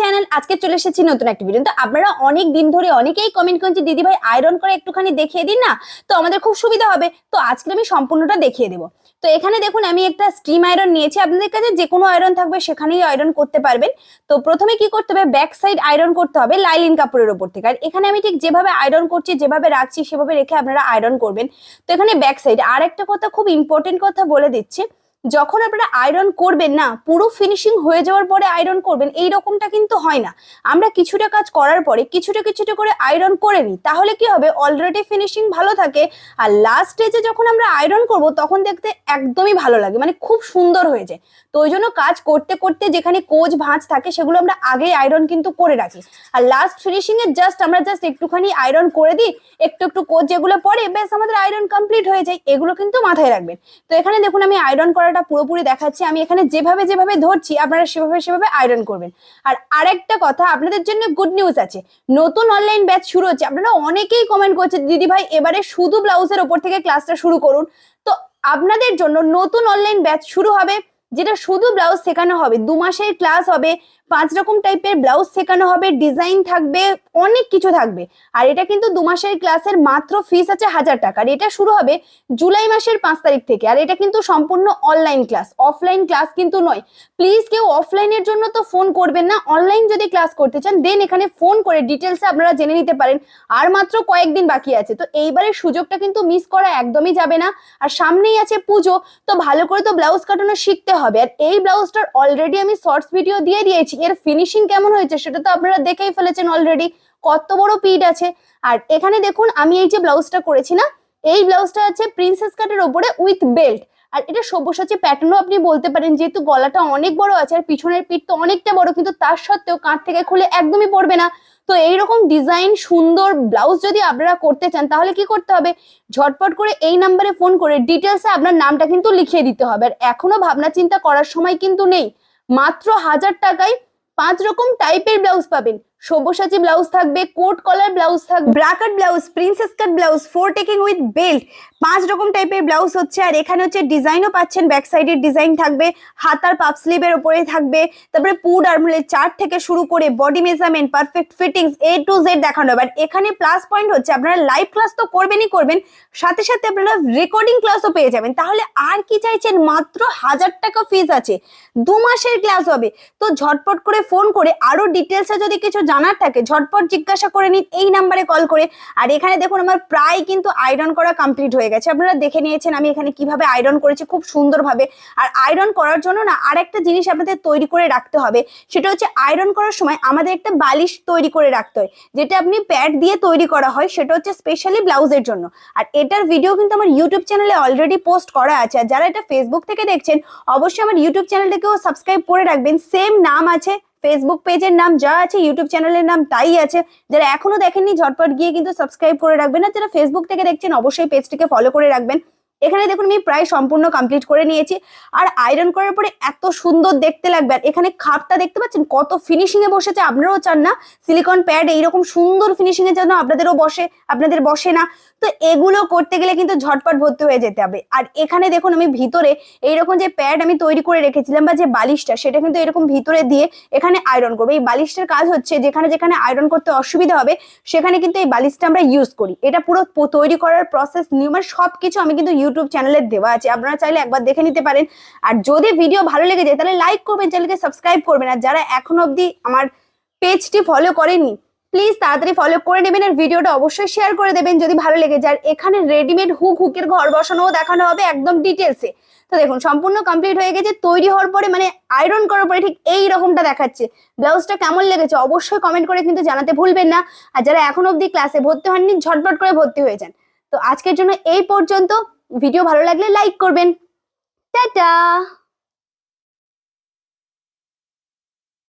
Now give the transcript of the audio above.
Channel আজকে চলে এসেছি নতুন একটা আপনারা অনেক দিন ধরে অনেকেই কমেন্ট আয়রন করে একটুখানি দেখিয়ে দিন না? তো আমাদের খুব সুবিধা হবে। তো আজকে আমি সম্পূর্ণটা দেখিয়ে দেবো। তো এখানে দেখুন, আমি একটা স্টিম আয়রন নিয়েছি। আপনাদের কাছে যে কোনো আয়রন থাকবে, সেখানেই আয়রন করতে পারবেন। তো প্রথমে কি করতে হবে? ব্যাক সাইড আয়রন করতে হবে লাইলিন কাপড়ের ওপর থেকে। আর এখানে আমি ঠিক যেভাবে আয়রন করছি, যেভাবে রাখছি, সেভাবে রেখে আপনারা আয়রন করবেন। তো এখানে ব্যাক সাইড আর একটা কথা খুব ইম্পর্টেন্ট কথা বলে দিচ্ছি। যখন আপনারা আয়রন করবেন না, পুরো ফিনিশিং হয়ে যাওয়ার পরে আয়রন করবেন, এই রকমটা কিন্তু হয় না। আমরা কিছুটা কাজ করার পরে কিছুটা কিছুটা করে আয়রন করে নিই, তাহলে কি হবে? অলরেডি ফিনিশিং ভালো থাকে আর লাস্ট স্টেজে যখন আমরা আয়রন করব, তখন দেখতে একদমই ভালো লাগে মানে খুব সুন্দর হয়ে যায়। তো ওই জন্য কাজ করতে করতে যেখানে কোচ ভাঁজ থাকে, সেগুলো আমরা আগেই আয়রন কিন্তু করে রাখি। আর লাস্ট ফিনিশিং জাস্ট আমরা জাস্ট একটুখানি আয়রন করে দিই, একটু একটু কোচ যেগুলো পরে বেশ আমাদের আয়রন কমপ্লিট হয়ে যায়, এগুলো কিন্তু মাথায় রাখবেন। তো এখানে দেখুন আমি আয়রন করাটা পুরোপুরি দেখাচ্ছি। আমি এখানে যেভাবে যেভাবে ধরছি, আপনারা সেভাবে সেভাবে আয়রন করবেন। আর আরেকটা কথা, আপনাদের জন্য গুড নিউজ আছে। নতুন অনলাইন ব্যাচ শুরু হচ্ছে। আপনারা অনেকেই কমেন্ট করছেন, দিদি ভাই, এবারে শুধু ব্লাউজের ওপর থেকে ক্লাসটা শুরু করুন। তো আপনাদের জন্য নতুন অনলাইন ব্যাচ শুরু হবে, যেটা শুধু ব্লাউজ শেখানো হবে। দু মাসের ক্লাস হবে পাঁচ রকম টাইপের ব্লাউজ শেখানো হবে ডিজাইন থাকবে, অনেক কিছু থাকবে। আর এটা কিন্তু দু মাসের ক্লাসের মাত্র ফিস আছে হাজার টাকা। আর এটা শুরু হবে জুলাই মাসের পাঁচ তারিখ থেকে। আর এটা কিন্তু সম্পূর্ণ অনলাইন ক্লাস অফলাইন ক্লাস কিন্তু নয়। প্লিজ কেউ অফলাইনের জন্য তো ফোন করবেন না। অনলাইন যদি ক্লাস করতে চান দেন এখানে ফোন করে ডিটেলসে আপনারা জেনে নিতে পারেন। আর মাত্র কয়েকদিন বাকি আছে। তো এইবারের সুযোগটা কিন্তু মিস করা একদমই যাবে না। আর সামনেই আছে পুজো। তো ভালো করে তো ব্লাউজ কাটানো শিখতে হবে। আর এই ব্লাউজটার অলরেডি আমি শর্টস ভিডিও দিয়ে দিয়েছি। এর ফিনিশিং কেমন হয়েছে সেটা তো আপনারা দেখেই ফেলেছেন অলরেডি কত বড় পিট আছে। আর এখানে দেখুন, আমি এই যে ব্লাউজটা করেছি না এই ব্লাউজটা আছে প্রিন্সেস কাটের ওপরে উইথ বেল্ট আর এটা সব্যসাচী প্যাটার্নও আপনি বলতে পারেন, যেহেতু গলাটা অনেক বড় আছে আর পিছনের পিঠ তো অনেকটা বড়, কিন্তু তার সত্ত্বেও কাঁধ থেকে খুলে একদমই পড়বে না। তো এইরকম ডিজাইন সুন্দর ব্লাউজ যদি আপনারা করতে চান, তাহলে কি করতে হবে? ঝটপট করে এই নাম্বারে ফোন করে ডিটেলসে আপনার নামটা কিন্তু লিখিয়ে দিতে হবে। আর এখনও ভাবনা চিন্তা করার সময় কিন্তু নেই। মাত্র হাজার টাকায় পাঁচ রকম টাইপের ব্লাউজ পাবেন। সব্যসাচী ব্লাউজ থাকবে, কোট কলার ব্লাউজ থাকবে, bra cut blouse, princess cut blouse, four taking with belt, পাঁচ রকম টাইপের ব্লাউজ হচ্ছে, আর এখানে হচ্ছে ডিজাইনও পাচ্ছেন, ব্যাক সাইডের ডিজাইন থাকবে হাতার পাপ স্লিভের উপরে থাকবে, তারপরে পুড আর্মলের চার্ট থেকে শুরু করে body measurement, perfect fittings A to Z দেখানো হবে এখানে প্লাস পয়েন্ট হচ্ছে, আপনারা লাইভ ক্লাস তো করবেনই করবেন, সাথে সাথে আপনারা রেকর্ডিং ক্লাসও পেয়ে যাবেন, তাহলে আর কি চাইছেন? মাত্র হাজার টাকা ফিজ আছে, দু মাসের ক্লাস হবে, তো ঝটপট করে ফোন করে আরও ডিটেলসে যদি কিছু জানার থাকে, ঝটপট জিজ্ঞাসা করে নিন, এই নাম্বারে কল করে। আর এখানে দেখুন, আমার প্রায় কিন্তু আয়রন করা কমপ্লিট হয়ে গেছে। আপনারা দেখে নিয়েছেন আমি এখানে কীভাবে আয়রন করেছি, খুব সুন্দরভাবে। আর আয়রন করার জন্য না আর একটা জিনিস আপনাদের তৈরি করে রাখতে হবে। সেটা হচ্ছে আয়রন করার সময় আমাদের একটা বালিশ তৈরি করে রাখতে হয়। যেটা আপনি প্যাড দিয়ে তৈরি করা হয়, সেটা হচ্ছে স্পেশালি ব্লাউজের জন্য। আর এটার ভিডিও কিন্তু আমার ইউটিউব চ্যানেলে অলরেডি পোস্ট করা আছে। আর যারা এটা ফেসবুক থেকে দেখছেন, অবশ্যই আমার ইউটিউব চ্যানেলটাকেও সাবস্ক্রাইব করে রাখবেন। সেম নাম আছে ফেসবুক পেজের নাম যা আছে ইউটিউব চ্যানেলের নাম তাই আছে। যারা এখনও দেখেননি, ঝটপট গিয়ে কিন্তু সাবস্ক্রাইব করে রাখবেন। আর যারা ফেসবুক থেকে দেখছেন, অবশ্যই পেজটিকে ফলো করে রাখবেন। এখানে দেখুন আমি প্রায় সম্পূর্ণ কমপ্লিট করে নিয়েছি। আর আয়রন করার পরে এত সুন্দর দেখতে লাগবে। আর এখানে খাপটা দেখতে পাচ্ছেন? কত ফিনিশিং এ বসেছে, আপনারাও চান না? সিলিকন প্যাড এইরকম সুন্দর ফিনিশিং এর জন্য আপনাদেরও বসে, আপনাদের বসে না। তো এগুলো করতে গেলে কিন্তু ঝটপট ভর্তি হয়ে যেতে হবে। আর এখানে দেখুন আমি ভিতরে এইরকম যে প্যাড আমি তৈরি করে রেখেছিলাম বা যে বালিশটা, সেটা কিন্তু এরকম ভিতরে দিয়ে এখানে আয়রন করব। এই বালিশটার কাজ হচ্ছে যেখানে যেখানে আয়রন করতে অসুবিধা হবে, সেখানে কিন্তু এই বালিশটা আমরা ইউজ করি। এটা পুরো তৈরি করার প্রসেস নিয়মের সবকিছু আমি কিন্তু ইউটিউব চ্যানেলে দেওয়া আছে। আপনারা চাইলে একবার দেখে নিতে পারেন। আর যদি ভিডিও ভালো লেগে যায়, তাহলে লাইক করবেন চ্যানেলকে সাবস্ক্রাইব করবেন। আর যারা এখনও অবধি আমার পেজটি ফলো করেননি প্লিজ তাড়াতাড়ি ফলো করে নেবেন আর ভিডিওটা অবশ্যই শেয়ার করে দেবেন যদি ভালো লেগে যায়। আর এখানে রেডিমেড হুক হুকের ঘর বসানোও দেখানো হবে একদম ডিটেলসে তো দেখুন, সম্পূর্ণ কমপ্লিট হয়ে গেছে, তৈরি হওয়ার পরে মানে আয়রন করার পরে ঠিক এই রকমটা দেখাচ্ছে। ব্লাউজটা কেমন লেগেছে অবশ্যই কমেন্ট করে কিন্তু জানাতে ভুলবেন না। আর যারা এখন অবধি ক্লাসে ভর্তি হননি, ঝটপট করে ভর্তি হয়ে যান। তো আজকের জন্য এই পর্যন্ত। ভিডিও ভালো লাগলে লাইক করবেন। টাটা!